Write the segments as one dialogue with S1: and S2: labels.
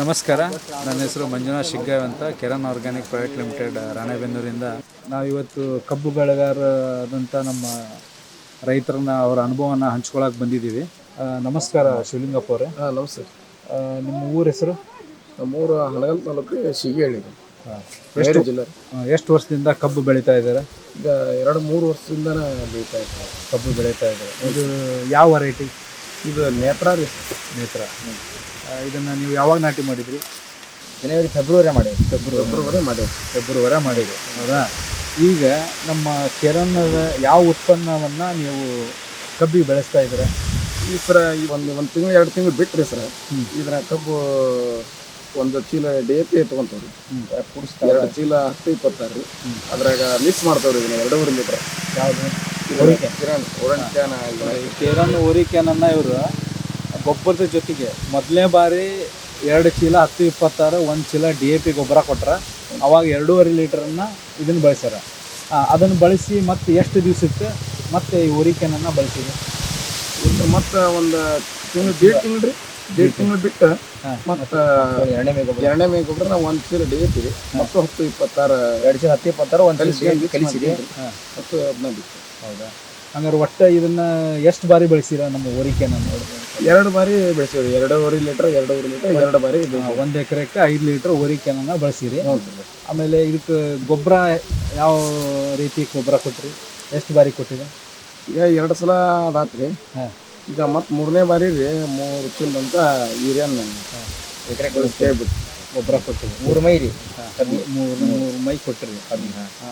S1: ನಮಸ್ಕಾರ. ನನ್ನ ಹೆಸರು ಮಂಜುನಾಥ್ ಶಿಗ್ಗಾವ್ ಅಂತ ಕೆರನ್ ಆರ್ಗ್ಯಾನಿಕ್ ಪ್ರೈವೇಟ್ ಲಿಮಿಟೆಡ್ ರಾಣೆಬೆನ್ನೂರಿಂದ. ನಾವಿವತ್ತು ಕಬ್ಬು ಬೆಳೆಗಾರರಾದಂಥ ನಮ್ಮ ರೈತರನ್ನ ಅವರ ಅನುಭವನ ಹಂಚ್ಕೊಳಕ್ಕೆ ಬಂದಿದ್ದೀವಿ. ನಮಸ್ಕಾರ ಶಿವಲಿಂಗಪ್ಪ ಅವರೇ.
S2: ಹಾಂ ನಮಸ್ತೆ.
S1: ನಿಮ್ಮ ಊರ ಹೆಸರು?
S2: ನಮ್ಮೂರು ಹಳಗಲ್ ತಾಲೂಕು ಶಿಗೇಳಿ
S1: ಎಷ್ಟು
S2: ಜಿಲ್ಲೆ.
S1: ಎಷ್ಟು ವರ್ಷದಿಂದ ಕಬ್ಬು ಬೆಳೀತಾ ಇದ್ದಾರೆ?
S2: ಈಗ ಎರಡು ಮೂರು ವರ್ಷದಿಂದನೇ ಬೆಳೀತಾ ಇದ್ದಾರೆ.
S1: ಕಬ್ಬು ಬೆಳೀತಾ ಇದ್ದಾರೆ. ಇದು ಯಾವ ವೆರೈಟಿ
S2: ಇದು ನೇತ್ರ ರೀ
S1: ನೇತ್ರ. ಇದನ್ನು ನೀವು ಯಾವಾಗ ನಾಟಿ ಮಾಡಿದ್ರಿ?
S2: ಜನವರಿ ಫೆಬ್ರವರಿ ಮಾಡಿ ಫೆಬ್ರವರಿ. ಮಾಡಿ
S1: ಫೆಬ್ರವರಿ ಮಾಡಿದ್ರಿ. ಹೌದಾ? ಈಗ ನಮ್ಮ ಕೆರನ್ನದ ಯಾವ ಉತ್ಪನ್ನವನ್ನು ನೀವು ಕಬ್ಬಿ ಬೆಳೆಸ್ತಾ ಇದ್ದೀರಾ?
S2: ಈ ಸರ ಈ ಒಂದು ಒಂದು ತಿಂಗಳು ಎರಡು ತಿಂಗಳು ಬಿಟ್ಟರೆ ಸರ. ಇದರ ಕಬ್ಬು ಒಂದು ಚೀಲ ಡಿ ಎ ಪಿ ತೊಗೊಂತವ್ರಿ ಎರಡು ಚೀಲ ಹತ್ತು ಇಪ್ಪತ್ತಾರು. ರೀ ಅದ್ರಾಗ ಮಿಕ್ಸ್ ಮಾಡ್ತಾವ್ರಿ ಇದನ್ನ ಎರಡೂವರೆ ಲೀಟ್ರ್
S1: ಯಾವುದು?
S2: ಕಿರಣ್ ಓರೆಂಜ್ ಕ್ಯಾನ್
S1: ಇವರು ಗೊಬ್ಬರದ ಜೊತೆಗೆ ಮೊದಲನೇ ಬಾರಿ ಎರಡು ಚೀಲ ಹತ್ತು ಇಪ್ಪತ್ತಾರು ಒಂದು ಚೀಲ ಡಿ ಎ ಪಿ ಗೊಬ್ಬರ ಕೊಟ್ರ. ಅವಾಗ ಎರಡೂವರೆ ಲೀಟ್ರನ್ನ ಇದನ್ನು ಬಳಸ್ಯಾರ. ಅದನ್ನು ಬಳಸಿ ಮತ್ತೆ ಎಷ್ಟು ದಿವಸಕ್ಕೆ ಮತ್ತೆ ಈ ಓರಿಕೆನನ್ನು ಬಳಸಿದೆ
S2: ಮತ್ತೆ ಒಂದು ತಿಂಗಳು ದೇಡ್ ತಿಂಗಳು ರೀ? ದೇಡ್ ತಿಂಗಳು. ಬಿಟ್ಟು ಮತ್ತೆ
S3: ಎರಡನೇ ಗೊಬ್ಬರ
S2: ಎರಡನೇ ಮೇಘ ಗೊಬ್ಬರ ನಾವು ಒಂದು ಚೀಲ ಡಿ ಎ ಪಿ ಮತ್ತು ಹತ್ತು ಇಪ್ಪತ್ತಾರು
S3: ಎರಡು ಸಾವಿರ ಹತ್ತು ಇಪ್ಪತ್ತಾರು ಒಂದು
S2: ಕಲಿಸಿ
S3: ಕಲಿಸಿದೆ
S2: ಹತ್ತು ಹದಿನೈದು
S1: ಹೌದಾ? ಹಂಗಾರೆ ಒಟ್ಟು ಇದನ್ನ ಎಷ್ಟು ಬಾರಿ ಬೆಳೆಸಿರ ನಮ್ಮ ಓರಿಕೆನನ್ನು
S2: ಎರಡು ಬಾರಿ ಬೆಳೆಸಿರಿ ಎರಡೂವರೆ ಲೀಟರ್ ಎರಡೂವರೆ ಲೀಟರ್ ಎರಡು ಬಾರಿ ಇದು
S1: ಒಂದು ಎಕರೆಕ್ಕೆ ಐದು ಲೀಟ್ರ್ ಓರಿಕೆನನ್ನು ಬಳಸಿರಿ. ಆಮೇಲೆ ಇದಕ್ಕೆ ಗೊಬ್ಬರ ಯಾವ ರೀತಿ ಗೊಬ್ಬರ ಕೊಟ್ಟಿರಿ ಎಷ್ಟು ಬಾರಿ ಕೊಟ್ಟಿದೆ
S2: ಈಗ ಎರಡು ಸಲ ಅದಾತ್ರಿ.
S1: ಹಾಂ.
S2: ಈಗ ಮತ್ತೆ ಮೂರನೇ ಬಾರಿ ರೀ ಮೂರು ಚಿಲ್ ಅಂತ ಯೂರಿಯನ್
S3: ಎಕರೆ
S2: ಕೇಳ್ಬಿಟ್ಟು.
S1: ಗೊಬ್ಬರ ಕೊಟ್ಟಿರಿ
S3: ಮೂರು ಮೈ ರೀ
S1: ಮೂರು ಮೂರು ಮೈ. ಕೊಟ್ಟಿರಿ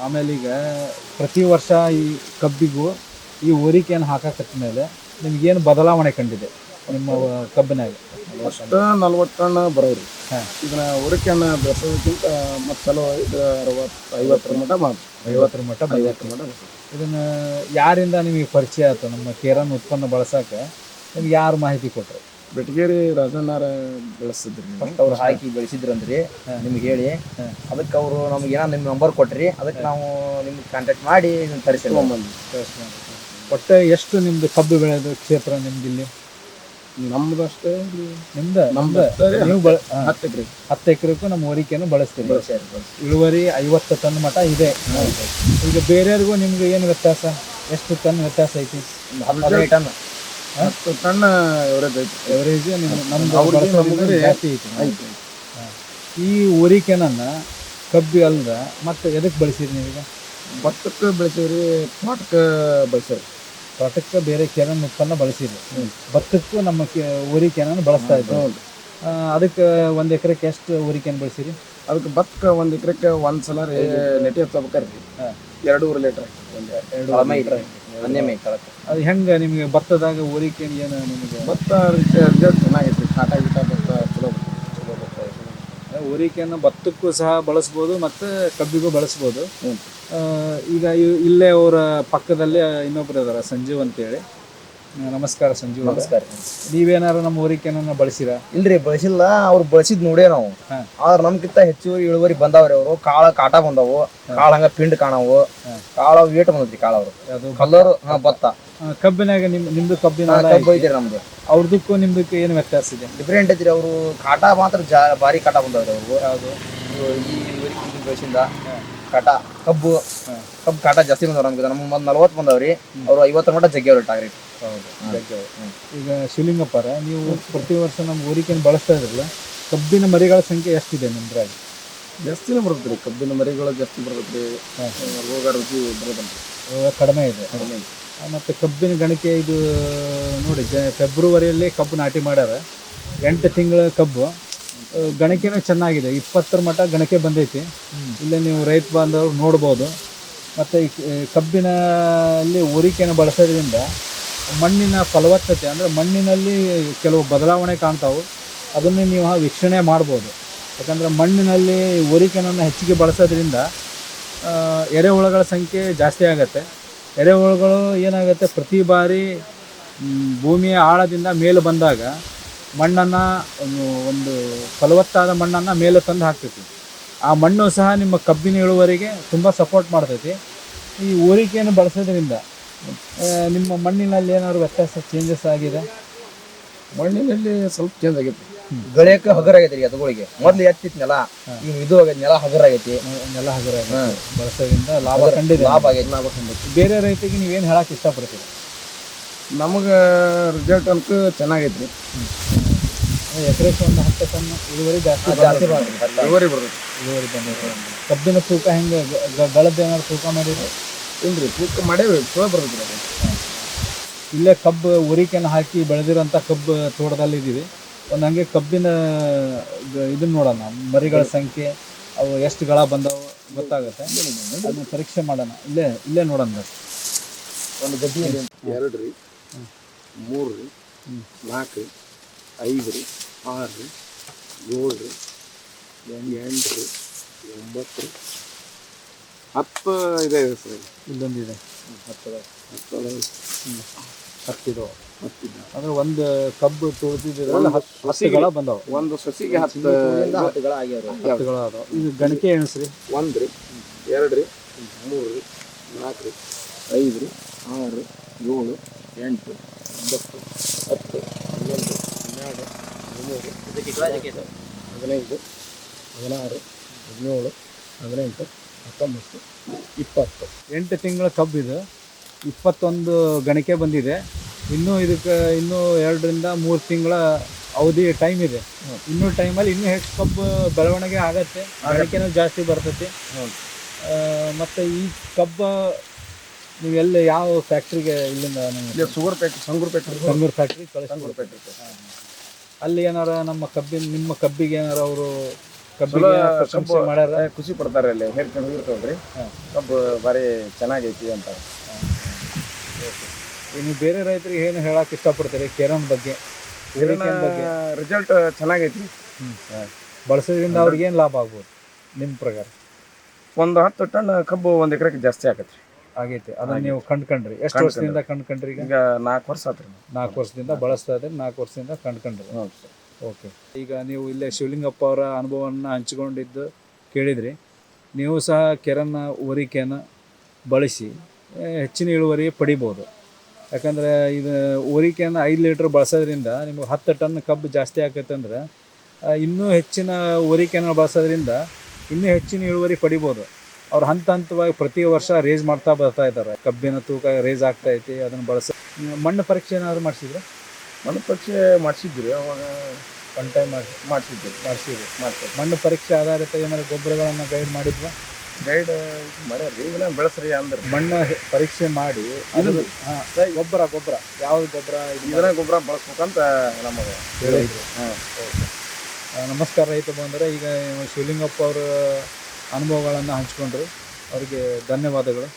S1: ಆಮೇಲೆ ಈಗ ಪ್ರತಿ ವರ್ಷ ಈ ಕಬ್ಬಿಗೂ ಈ ಓರಿಕೆಯನ್ನು ಹಾಕಕತ್ತ ಮೇಲೆ ನಿಮ್ಗೇನು ಬದಲಾವಣೆ ಕಂಡಿದೆ? ನಿಮ್ಮ ಕಬ್ಬಿನಾಗ?
S2: ಅಷ್ಟು ನಲ್ವತ್ತು ಟನ್ ಬರೋರಿ
S1: ಹಾಂ.
S2: ಇದನ್ನ ಹುಡುಕಿಯನ್ನ ಬೆಳೆಸೋದಕ್ಕಿಂತ ಮತ್ತೆ ಚಲೋ ಇದು ಅರವತ್ತು ಐವತ್ತರ ಮಟ್ಟ ಮಾಡ್ತೀವಿ.
S1: ಐವತ್ತರ ಮಟ್ಟ.
S2: ಐವತ್ತರ ಮಟ್ಟ ಇದನ್ನು
S1: ಇದನ್ನ ಯಾರಿಂದ ನಿಮಗೆ ಪರಿಚಯ ಆಯ್ತು ನಮ್ಮ ಕೇರನ್ ಉತ್ಪನ್ನ ಬಳಸಕ್ಕೆ ನಿಮ್ಗೆ ಯಾರು ಮಾಹಿತಿ ಕೊಟ್ಟರು
S2: ಬೆಟಗೇರಿ ರಾಜಣ್ಣಾರ ಬೆಳೆಸಿದ್ರಿ.
S3: ಫಸ್ಟ್ ಅವ್ರು ಹಾಕಿ ಬೆಳೆಸಿದ್ರಂದ್ರಿ ನಿಮ್ಗೆ ಹೇಳಿ. ಅದಕ್ಕೆ ಅವರು ನಮ್ಗೆ ಏನೋ ನಿಮ್ಮ ನಂಬರ್ ಕೊಟ್ರಿ ಅದಕ್ಕೆ ನಾವು ನಿಮ್ಗೆ ಕಾಂಟ್ಯಾಕ್ಟ್ ಮಾಡಿ ತರಿಸಿ.
S1: ಒಟ್ಟು ಎಷ್ಟು ನಿಮ್ದು ಕಬ್ಬು ಬೆಳೆಯೋದು ಕ್ಷೇತ್ರ ನಿಮ್ದು ಇಲ್ಲಿ
S2: ನಮ್ದು ಅಷ್ಟೇ ರೀ.
S1: ನಿಮ್ದ.
S2: ನಮ್ದು.
S1: ನೀವು ಬಳ
S2: ಹತ್ತು ಎಕರೆ.
S1: ಹತ್ತು ಎಕರೆಗೂ ನಮ್ಮ ಓರಿಕೆಯನ್ನು ಬಳಸ್ತೀವಿ. ಇಳುವರಿ ಐವತ್ತು ಟನ್ ಮಟ ಇದೆ. ಈಗ ಬೇರೆಯವ್ರಿಗೂ ನಿಮ್ಗೆ ಏನು ವ್ಯತ್ಯಾಸ? ಎಷ್ಟು ಟನ್ ವ್ಯತ್ಯಾಸ ಐತಿ?
S3: ಹದಿನೈದು ಟನ್.
S2: ಹತ್ತು ಟನ್ ಎವರೇಜ್ ಐತಿ.
S1: ಎವರೇಜ್ ನಮ್ದು ಜಾಸ್ತಿ ಐತಿ. ಈ ಹೋರಿಕೆನನ್ನ ಕಬ್ಬಿ ಅಲ್ದ ಮತ್ತೆ ಎದಕ್ಕೆ ಬಳಸಿರಿ ನೀವೀಗ?
S2: ಭತ್ತಕ್ಕೆ ಬೆಳೆಸಿವ್ರಿ ತೋಟಕ್ಕೆ ಬೆಳೆಸಿವ್ರಿ.
S1: ತೋಟಕ್ಕೆ ಬೇರೆ ಕೆರನ್ ಉತ್ಪನ್ನ ಬಳಸಿದ್ರು. ಭತ್ತಕ್ಕೂ ನಮ್ಮ ಕೆ ಬಳಸ್ತಾ ಇದ್ದೀವಿ
S2: ಬಳಸ್ತಾ
S1: ಆ, ಅದಕ್ಕೆ ಒಂದು ಎಕರೆಗೆ ಎಷ್ಟು ಓರಿಕೆನ ಬಳಸಿರಿ?
S2: ಅದಕ್ಕೆ ಭತ್ತಕ್ಕೆ ಒಂದು ಎಕರೆಗೆ ಒಂದು ಸಲ ನೆಟ್ಟಿ ಹತ್ತಬೇಕಾರೆ. ಎರಡೂವರೆ ಲೀಟ್ರ್. ಒಂದು
S3: ಎರಡು ಒಂದೇ ಮೈ ಕಳಕ್ಕೆ
S1: ಅದು ಹೆಂಗೆ ನಿಮಗೆ ಭತ್ತದಾಗ ಓರಿಕೆ ಏನು ನಿಮಗೆ?
S2: ಭತ್ತ ರಿಸಲ್ಟ್ ಚೆನ್ನಾಗೈತಿ ಕಾಟ ಗೀಟ ಭತ್ತ ಚಲೋ.
S1: ಓರಿಕೆಯನ್ನು ಭತ್ತಕ್ಕೂ ಸಹ ಬಳಸ್ಬೋದು ಮತ್ತು ಕಬ್ಬಿಗೂ ಬಳಸ್ಬೋದು. ಈಗ ಇ- ಇಲ್ಲೇ ಅವರ ಪಕ್ಕದಲ್ಲೇ ಇನ್ನೊಬ್ರು ಇದ್ದಾರೆ ಸಂಜೀವ್ ಅಂತೇಳಿ. ನಮಸ್ಕಾರ ಸಂಜೀವ್ ಅವ್ರೆ.
S3: ನಮಸ್ಕಾರ.
S1: ನೀವೇನಾರು ನಮ್ಮ ಓರಿಕೆನನ್ನ ಬಳಸಿರಾ?
S3: ಇಲ್ರಿ ಬಳಸಿಲ್ಲ. ಅವ್ರು ಬಳಸಿದ್ ನೋಡೇ ನಾವು. ಆದ್ರೆ ನಮ್ಗಿಂತ ಹೆಚ್ಚು ಇಳುವರಿ ಬಂದಾವ್ರಿ ಅವರು. ಕಾಳ ಕಾಟ ಬಂದವು. ಕಾಳ ಹಂಗ ಪಿಂಡ್ ಕಾಣವು. ಕಾಳ ವೇಟ್ ಬಂದೈತಿ ಕಾಳ ಅವರು
S1: ಅದು
S3: ಕಲರ್ ಹಾ ಭತ್ತ.
S1: ಆ, ಕಬ್ಬಿನಾಗ ನಿಮ್ ನಿಮ್ದು ಕಬ್ಬಿನ
S3: ಹಾ,
S1: ಹೊಲ
S3: ಕಬ್ಬು
S1: ಐತಿ.
S3: ಐತ್ರಿ ನಮ್ದು.
S1: ಅವ್ರದಕ್ಕೂ ನಿಮ್ದಕ್ಕೂ ಏನು ವ್ಯತ್ಯಾಸ ಇದೆ?
S3: ಡಿಫ್ರೆಂಟ್ ಐತ್ರಿ ಅವರು. ಕಾಟ ಮಾತ್ರ ಜಾ ಭಾರಿ ಕಾಟ ಬಂದವ್ರಿ ಅವ್ರು
S1: ಯಾವುದು?
S3: ಈ ಇಳುವರಿ ಬೆಳೆಸಿಂದ. ಕಾಟ ಕಬ್ಬು ಕಬ್ಬು ಕಾಟ ಜಾಸ್ತಿ ಬಂದವ್ರು ನಮ್ಗೆ. ನಮ್ಗೆ ಒಂದು ನಲ್ವತ್ತು ಬಂದವ್ರಿ. ಅವ್ರು ಐವತ್ತರ ಮಟ್ಟ ಜಗ್ಗಿಯವ್ರು ಟಾರ್ಗೆಟ್
S1: ಹೌದು ಈಗ ಶಿವಲಿಂಗಪ್ಪರ ನೀವು ಪ್ರತಿ ವರ್ಷ ನಮ್ಮ ಊರಿಕೆಯನ್ನು ಬಳಸ್ತಾ ಇದ್ರಲ್ಲ ಕಬ್ಬಿನ ಮರಿಗಳ ಸಂಖ್ಯೆ ಎಷ್ಟಿದೆ ನಿಮ್ದ್ರ
S2: ಜಾಸ್ತಿನ ಬರುತ್ತೆ ರೀ ಕಬ್ಬಿನ ಮರಿಗಳು ಜಾಸ್ತಿ ಬರುತ್ತೆ ರೀ ರೋಗ ರುಚಿ
S1: ಬರುತ್ತೆ ಕಡಿಮೆ ಇದೆ. ಮತ್ತೆ ಕಬ್ಬಿನ ಗಣಿಕೆ ಇದು ನೋಡಿ ಜ ಫೆಬ್ರವರಿಯಲ್ಲಿ ಕಬ್ಬು ನಾಟಿ ಮಾಡ್ಯಾರ. ಎಂಟು ತಿಂಗಳ ಕಬ್ಬು. ಗಣಿಕೆನೂ ಚೆನ್ನಾಗಿದೆ. ಇಪ್ಪತ್ತರ ಮಟ್ಟ ಗಣಕೆ ಬಂದೈತಿ. ಇಲ್ಲೇ ನೀವು ರೈತ ಬಾಂಧವರು ನೋಡ್ಬೋದು. ಮತ್ತು ಕಬ್ಬಿನಲ್ಲಿ ಓರಿಕೆಯನ್ನು ಬಳಸೋದ್ರಿಂದ ಮಣ್ಣಿನ ಫಲವತ್ತತೆ, ಅಂದರೆ ಮಣ್ಣಿನಲ್ಲಿ ಕೆಲವು ಬದಲಾವಣೆ ಕಾಣ್ತಾವೆ. ಅದನ್ನೇ ನೀವು ವೀಕ್ಷಣೆ ಮಾಡ್ಬೋದು. ಯಾಕಂದರೆ ಮಣ್ಣಿನಲ್ಲಿ ಹೋರಿಕೆನನ್ನು ಹೆಚ್ಚಿಗೆ ಬಳಸೋದ್ರಿಂದ ಎರೆಹುಳುಗಳ ಸಂಖ್ಯೆ ಜಾಸ್ತಿ ಆಗುತ್ತೆ. ಎರೆಹುಳುಗಳು ಏನಾಗುತ್ತೆ? ಪ್ರತಿ ಬಾರಿ ಭೂಮಿಯ ಆಳದಿಂದ ಮೇಲೆ ಬಂದಾಗ ಮಣ್ಣನ್ನು ಒಂದು ಫಲವತ್ತಾದ ಮಣ್ಣನ್ನು ಮೇಲೆ ತಂದು ಹಾಕ್ತೈತಿ. ಆ ಮಣ್ಣು ಸಹ ನಿಮ್ಮ ಕಬ್ಬಿನ ಇಳುವರಿಗೆ ತುಂಬ ಸಪೋರ್ಟ್ ಮಾಡ್ತೈತಿ. ಈ ಓರಿಕೆಯನ್ನು ಬಳಸೋದ್ರಿಂದ ನಿಮ್ಮ ಮಣ್ಣಿನಲ್ಲಿ ಏನಾದ್ರು ವ್ಯತ್ಯಾಸ ಚೇಂಜಸ್ ಆಗಿದೆ?
S2: ಮಣ್ಣಿನಲ್ಲಿ ಸ್ವಲ್ಪ ಚೇಂಜ್ ಆಗೈತಿ.
S3: ಗಳಿಯಕ್ಕೆ ಹಗರ ಆಗೈತಿ ರೀ ಎತ್ತುಗಳಿಗೆ ಮೊದ್ಲು ಎತ್ತಿತ್ತು ನೆಲ ಈಗ ಇದು ಆಗೈತೆ ನೆಲ ಹಗರಾಗೈತಿ
S1: ನೆಲ ಹಗರ ಬಳಸೋದ್ರಿಂದ ಲಾಭ ಕಂಡಿದೆ.
S3: ಲಾಭ ಆಗೈತಿ.
S2: ಲಾಭ ಕಂಡೈತಿ
S1: ಬೇರೆ ರೈತರಿಗೆ ನೀವೇನು ಹೇಳಕ್ಕೆ ಇಷ್ಟಪಡ್ತೀರಿ?
S2: ನಮಗೆ ರಿಸಲ್ಟ್ ಅಂತೂ ಚೆನ್ನಾಗೈತ್ರಿ
S1: ಎಕರೆಗೆ ಒಂದು ಹತ್ತು ಟನ್ ಇಳುವರಿ ಜಾಸ್ತಿ
S3: ಜಾಸ್ತಿ.
S2: ಇಳುವರಿ ಬರ್ತೈತಿ.
S1: ಇಳುವರಿ ಬಂದಿದೆ ಕಬ್ಬಿನ ತೂಕ ಹೆಂಗೆ? ಗಳದ್ದು ಏನಾದ್ರು ತೂಕ ಮಾಡಿದ್ರೆ?
S2: ಇಲ್ರಿ ತೂಕ ಮಾಡೇವಿ ಚಲೋ ಬರ್ತೈತಿ ಅದು.
S1: ಇಲ್ಲೇ ಕಬ್ಬು ಉರಿಕೆನ ಹಾಕಿ ಬೆಳೆದಿರೋಂಥ ಕಬ್ಬು ತೋಟದಲ್ಲಿ ಇದ್ದೀವಿ. ಒಂದು ಹಂಗೆ ಕಬ್ಬಿನ ಇದನ್ನ ನೋಡೋಣ. ಮರಿಗಳ ಸಂಖ್ಯೆ ಅವು ಎಷ್ಟು ಗಳ ಬಂದವು ಗೊತ್ತಾಗುತ್ತೆ. ಅದನ್ನ ಪರೀಕ್ಷೆ ಮಾಡೋಣ. ಇಲ್ಲೇ ಇಲ್ಲೇ ನೋಡೋಣ
S3: ಒಂದು ಗದ್ದೆ
S2: ಎರಡು ರೀ ಮೂರು ರೀ ನಾಲ್ಕು ರೀ ಐದು ರೀ ಆರು ಏಳು ಎಂಟು ಒಂಬತ್ತು ಹತ್ತು ಇದೆ ಸರ್.
S1: ಇಲ್ಲೊಂದಿದೆ.
S2: ಹತ್ತು ಹತ್ತು ಹ್ಞೂ
S1: ಹತ್ತಿದು
S2: ಹತ್ತಿದೆ.
S1: ಅಂದ್ರೆ ಒಂದು ಕಬ್ಬು ತುಳಿದಿದ್ರಲ್ಲ ಹತ್ತು ಹತ್ತು ಗಳ ಬಂದವು.
S2: ಒಂದು ಸಸಿಗೆ ಹತ್ತು
S3: ಹತ್ತುಗಳ
S1: ಆಗ್ಯಾವ ಹತ್ತುಗಳ ಅದಾವ ಇದು ಗಣಿಕೆ ಎಣಿಸ್ರಿ.
S2: ಒಂದು ರೀ ಎರಡು ರೀ ಮೂರು ರೀ ನಾಲ್ಕು ರೀ ಐದು ರೀ ಆರು ಏಳು ಎಂಟು ಒಂಬತ್ತು ಹತ್ತು ಹನ್ನೊಂದು ಹನ್ನೆರಡು ಹದಿಮೂರು ಹದಿನೈದು ಹದಿನಾರು ಹದಿನೇಳು ಹದಿನೆಂಟು ಹತ್ತೊಂಬತ್ತು ಇಪ್ಪತ್ತು.
S1: ಎಂಟು ತಿಂಗಳ ಕಬ್ಬಿದು ಇದು. ಇಪ್ಪತ್ತೊಂದು ಗಣಿಕೆ ಬಂದಿದೆ. ಇನ್ನೂ ಇದಕ್ಕೆ ಇನ್ನೂ ಎರಡರಿಂದ ಮೂರು ತಿಂಗಳ ಅವಧಿ ಟೈಮ್ ಇದೆ. ಇನ್ನೂ ಟೈಮಲ್ಲಿ ಇನ್ನೂ ಹೆಚ್ಚು ಕಬ್ಬು ಬೆಳವಣಿಗೆ ಆಗತ್ತೆ. ಗಣಿಕೆನೂ ಜಾಸ್ತಿ ಬರ್ತೈತಿ. ಮತ್ತು ಮತ್ತೆ ಈ ಕಬ್ಬು ನೀವು ಎಲ್ಲಿ ಯಾವ ಫ್ಯಾಕ್ಟ್ರಿಗೆ ಇಲ್ಲಿಂದ
S2: sugar factory Sangur factory
S1: Sangur factory
S2: factory
S1: ಅಲ್ಲಿ ಏನಾರ ನಮ್ಮ ಕಬ್ಬಿನ ನಿಮ್ಮ ಕಬ್ಬಿಗೆ ಏನಾರ ಅವರು ಕಬ್ಬಿಗೆ ಪ್ರಶಂಸೆ ಮಾಡ್ಯಾರ?
S2: ಖುಷಿ ಪಡ್ತಾರೆ ಅಲ್ಲಿ ಹೇಳ್ಕೊಂಡು ಹೋಗಿರ್ತಾವಲ್ರಿ ಕಬ್ಬು ಭಾರಿ ಚೆನ್ನಾಗೈತಿ ಅಂತ
S1: ನೀವು ಬೇರೆ ರೈತರಿಗೆ ಏನು ಹೇಳಕ್ ಇಷ್ಟಪಡ್ತೀರಿ ಕೇರನ್ ಬಗ್ಗೆ? ಬಗ್ಗೆ?
S2: ರಿಸಲ್ಟ್ ಚೆನ್ನಾಗೈತಿ.
S1: ಬಳಸೋದ್ರಿಂದ ಅವ್ರಿಗೆ ಏನು ಲಾಭ ಆಗ್ಬೋದು ನಿಮ್ಮ ಪ್ರಕಾರ?
S2: ಒಂದು ಹತ್ತು ಟನ್ ಕಬ್ಬು ಒಂದು ಎಕರೆಗೆ ಜಾಸ್ತಿ ಆಗತ್ತೆ.
S1: ಆಗೈತೆ. ಅದನ್ನ ನೀವು ಕಂಡ್ಕಂಡ್ರಿ. ಎಷ್ಟು ವರ್ಷದಿಂದ ಕಂಡ್ಕಂಡ್ರಿ ಈಗ?
S2: ಈಗ ನಾಲ್ಕು ವರ್ಷ ಆತ್ರಿ
S1: ನಾಲ್ಕು ವರ್ಷದಿಂದ ಬಳಸ್ತಾ ಇದ್ರೆ ನಾಲ್ಕು ವರ್ಷದಿಂದ ಕಂಡ್ಕೊಂಡ್ರಿ.
S2: ಸರ್.
S1: ಓಕೆ ಈಗ ನೀವು ಇಲ್ಲೇ ಶಿವಲಿಂಗಪ್ಪ ಅವರ ಅನುಭವವನ್ನು ಹಂಚಿಕೊಂಡಿದ್ದು ಕೇಳಿದ್ರಿ. ನೀವು ಸಹ ಕೆರನ್ನ ಓರಿಕೆಯನ್ನು ಬಳಸಿ ಹೆಚ್ಚಿನ ಇಳುವರಿ ಪಡಿಬೋದು. ಯಾಕಂದರೆ ಇದು ಓರಿಕೆಯನ್ನು ಐದು ಲೀಟ್ರ್ ಬಳಸೋದ್ರಿಂದ ನಿಮಗೆ ಹತ್ತು ಟನ್ ಕಬ್ಬು ಜಾಸ್ತಿ ಆಕೈತೆ ಅಂದ್ರೆ ಇನ್ನೂ ಹೆಚ್ಚಿನ ಓರಿಕೆಯನ್ನು ಬಳಸೋದ್ರಿಂದ ಇನ್ನೂ ಹೆಚ್ಚಿನ ಇಳುವರಿ ಪಡಿಬೋದು. ಅವ್ರು ಹಂತ ಹಂತವಾಗಿ ಪ್ರತಿ ವರ್ಷ ರೇಸ್ ಮಾಡ್ತಾ ಬರ್ತಾ ಇದ್ದಾರೆ. ಕಬ್ಬಿನ ತೂಕ ರೇಸ್ ಆಗ್ತಾ ಐತಿ ಅದನ್ನು ಬಳಸ ಮಣ್ಣು ಪರೀಕ್ಷೆ ಏನಾದ್ರು ಮಾಡಿಸಿದ್ರೆ?
S2: ಮಣ್ಣು ಪರೀಕ್ಷೆ ಮಾಡಿಸಿದ್ರಿ ಅವಾಗ
S1: ಒನ್ ಟೈಮ್ ಮಾಡಿ
S2: ಮಾಡಿಸಿದ್ರು
S1: ಮಾಡಿಸಿದ್ರು
S2: ಮಾಡ್ತೀವಿ
S1: ಮಣ್ಣು ಪರೀಕ್ಷೆ ಆಧಾರಿತ ಏನಾದ್ರು ಗೊಬ್ಬರಗಳನ್ನು ಗೈಡ್ ಮಾಡಿದ್ವಾ?
S2: ಗೈಡ್ ಮಾಡ್ಯಾರ್ರಿ ಈಗ ಬೆಳೆಸ್ರಿ ಅಂದ್ರೆ.
S1: ಮಣ್ಣು ಪರೀಕ್ಷೆ ಮಾಡಿ ಅದು ಹಾಂ ಗೊಬ್ಬರ ಗೊಬ್ಬರ ಯಾವ್ದು ಗೊಬ್ಬರ
S2: ಇದನ್ನ ಗೊಬ್ಬರ ಬಳಸ್ಬೇಕಂತ ನಮಗೆ
S1: ಹೇಳಿದ್ರು.
S2: ಹಾಂ.
S1: ಓಕೆ ನಮಸ್ಕಾರ ರೈತ ಬಂದರೆ ಈಗ ಶಿವಲಿಂಗಪ್ಪ ಅವರ ಅನುಭವಗಳನ್ನು ಹಂಚ್ಕೊಂಡ್ರು. ಅವರಿಗೆ ಧನ್ಯವಾದಗಳು.